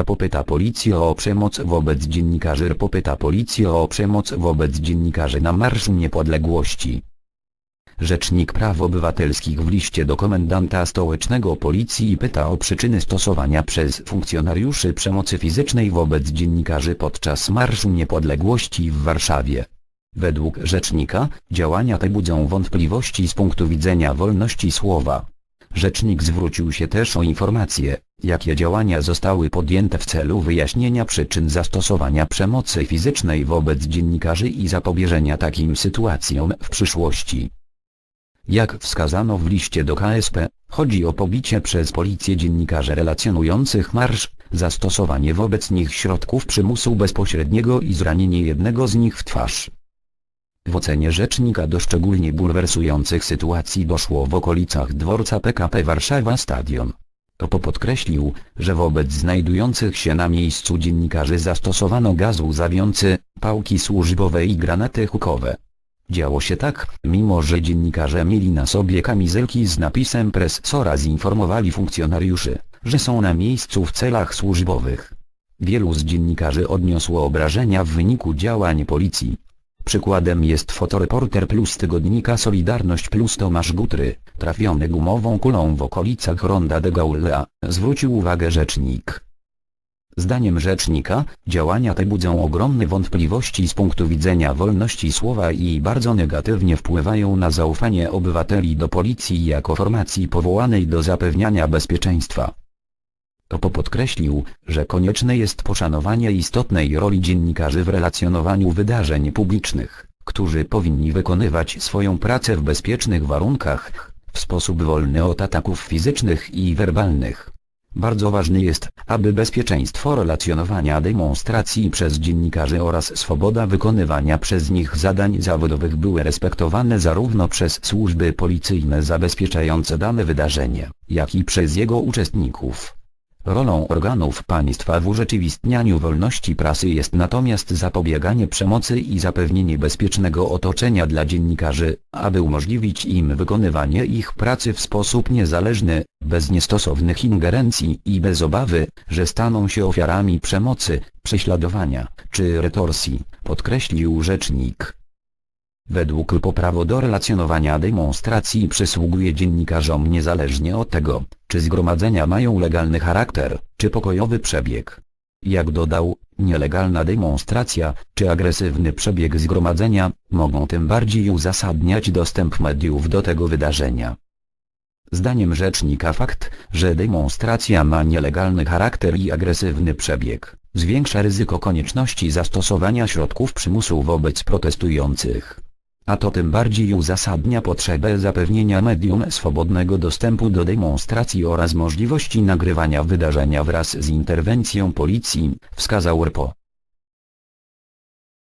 RPO pyta policję o przemoc wobec dziennikarzy RPO pyta policję o przemoc wobec dziennikarzy na Marszu Niepodległości. Rzecznik Praw Obywatelskich w liście do komendanta stołecznego policji pyta o przyczyny stosowania przez funkcjonariuszy przemocy fizycznej wobec dziennikarzy podczas Marszu Niepodległości w Warszawie. Według rzecznika, działania te budzą wątpliwości z punktu widzenia wolności słowa. Rzecznik zwrócił się też o informacje, jakie działania zostały podjęte w celu wyjaśnienia przyczyn zastosowania przemocy fizycznej wobec dziennikarzy i zapobieżenia takim sytuacjom w przyszłości. Jak wskazano w liście do KSP, chodzi o pobicie przez policję dziennikarzy relacjonujących marsz, zastosowanie wobec nich środków przymusu bezpośredniego i zranienie jednego z nich w twarz. W ocenie rzecznika do szczególnie bulwersujących sytuacji doszło w okolicach dworca PKP Warszawa Stadion. Topo podkreślił, że wobec znajdujących się na miejscu dziennikarzy zastosowano gaz łzawiący, pałki służbowe i granaty hukowe. Działo się tak, mimo że dziennikarze mieli na sobie kamizelki z napisem Press oraz informowali funkcjonariuszy, że są na miejscu w celach służbowych. Wielu z dziennikarzy odniosło obrażenia w wyniku działań policji. Przykładem jest fotoreporter plus tygodnika Solidarność plus Tomasz Gutry, trafiony gumową kulą w okolicach Ronda de Gaulle, zwrócił uwagę rzecznik. Zdaniem rzecznika, działania te budzą ogromne wątpliwości z punktu widzenia wolności słowa i bardzo negatywnie wpływają na zaufanie obywateli do policji jako formacji powołanej do zapewniania bezpieczeństwa. Topo podkreślił, że konieczne jest poszanowanie istotnej roli dziennikarzy w relacjonowaniu wydarzeń publicznych, którzy powinni wykonywać swoją pracę w bezpiecznych warunkach, w sposób wolny od ataków fizycznych i werbalnych. Bardzo ważny jest, aby bezpieczeństwo relacjonowania demonstracji przez dziennikarzy oraz swoboda wykonywania przez nich zadań zawodowych były respektowane zarówno przez służby policyjne zabezpieczające dane wydarzenie, jak i przez jego uczestników. Rolą organów państwa w urzeczywistnianiu wolności prasy jest natomiast zapobieganie przemocy i zapewnienie bezpiecznego otoczenia dla dziennikarzy, aby umożliwić im wykonywanie ich pracy w sposób niezależny, bez niestosownych ingerencji i bez obawy, że staną się ofiarami przemocy, prześladowania czy retorsji, podkreślił rzecznik. Według LPO prawo do relacjonowania demonstracji przysługuje dziennikarzom niezależnie od tego, czy zgromadzenia mają legalny charakter, czy pokojowy przebieg. Jak dodał, nielegalna demonstracja, czy agresywny przebieg zgromadzenia, mogą tym bardziej uzasadniać dostęp mediów do tego wydarzenia. Zdaniem rzecznika fakt, że demonstracja ma nielegalny charakter i agresywny przebieg, zwiększa ryzyko konieczności zastosowania środków przymusu wobec protestujących a to tym bardziej uzasadnia potrzebę zapewnienia medium swobodnego dostępu do demonstracji oraz możliwości nagrywania wydarzenia wraz z interwencją policji, wskazał RPO.